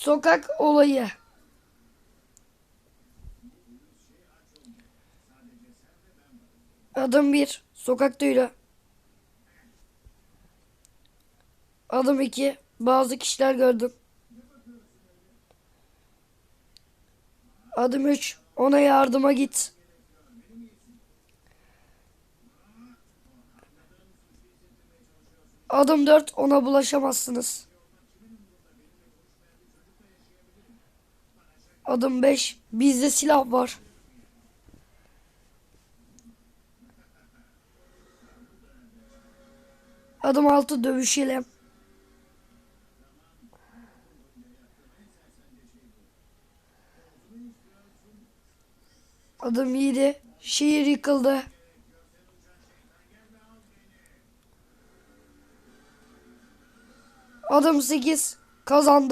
Sokak olayı. Adım 1. Sokakta yürü. Adım 2. Bazı kişiler gördüm. Adım 3. Ona yardıma git. Adım 4. Ona bulaşamazsınız. Adım 5. Bizde silah var. Adım 6. Dövüşelim. Adım 7. Şehir yıkıldı. Adım 8. Kazandı.